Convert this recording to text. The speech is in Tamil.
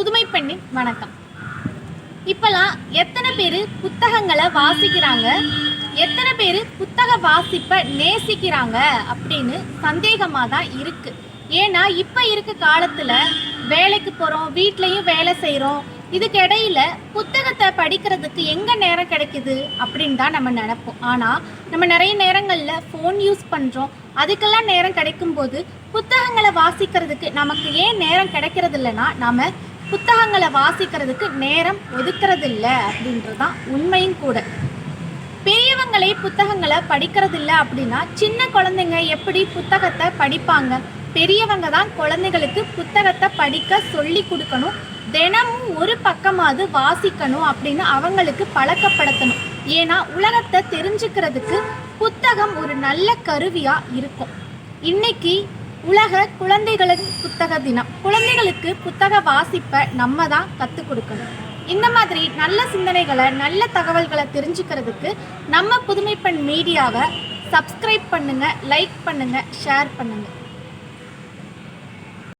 புதுமை பெண்ணின் வணக்கம். இப்பெல்லாம் எத்தனை பேர் புத்தகங்களை வாசிக்கிறாங்க? எத்தனை பேர் புத்தக வாசிப்பை நேசிக்கிறாங்க அப்படின்னு சந்தேகமாக தான் இருக்கு. ஏன்னா இப்போ இருக்க காலத்தில் வேலைக்கு போகிறோம் வீட்லேயும் வேலை செய்கிறோம் இதுக்கு இடையில புத்தகத்தை படிக்கிறதுக்கு எங்கே நேரம் கிடைக்குது அப்படின்னு தான் நம்ம நினப்போம். ஆனால் நம்ம நிறைய நேரங்களில் ஃபோன் யூஸ் பண்ணுறோம் அதுக்கெல்லாம் நேரம் கிடைக்கும்போது புத்தகங்களை வாசிக்கிறதுக்கு நமக்கு ஏன் நேரம் கிடைக்கிறது இல்லைன்னா நாம புத்தகங்களை வாசிக்கிறதுக்கு நேரம் ஒதுக்கிறது இல்லை அப்படின்றது தான் உண்மையும் கூட. பெரியவங்களே புத்தகங்களை படிக்கிறது இல்லை அப்படின்னா சின்ன குழந்தைங்க எப்படி புத்தகத்தை படிப்பாங்க? பெரியவங்க தான் குழந்தைகளுக்கு புத்தகத்தை படிக்க சொல்லி கொடுக்கணும். தினமும் ஒரு பக்கமாவது வாசிக்கணும் அப்படின்னு அவங்களுக்கு பழக்கப்படுத்தணும். ஏன்னா உலகத்தை தெரிஞ்சுக்கிறதுக்கு புத்தகம் ஒரு நல்ல கருவியா இருக்கும். இன்னைக்கு உலக குழந்தைகளின் புத்தக தினம். குழந்தைகளுக்கு புத்தக வாசிப்பை நம்ம தான் கற்றுக் கொடுக்கணும். இந்த மாதிரி நல்ல சிந்தனைகளை நல்ல தகவல்களை தெரிஞ்சுக்கிறதுக்கு நம்ம புதுமைப்பெண் மீடியாவை சப்ஸ்கிரைப் பண்ணுங்கள் லைக் பண்ணுங்கள் ஷேர் பண்ணுங்கள்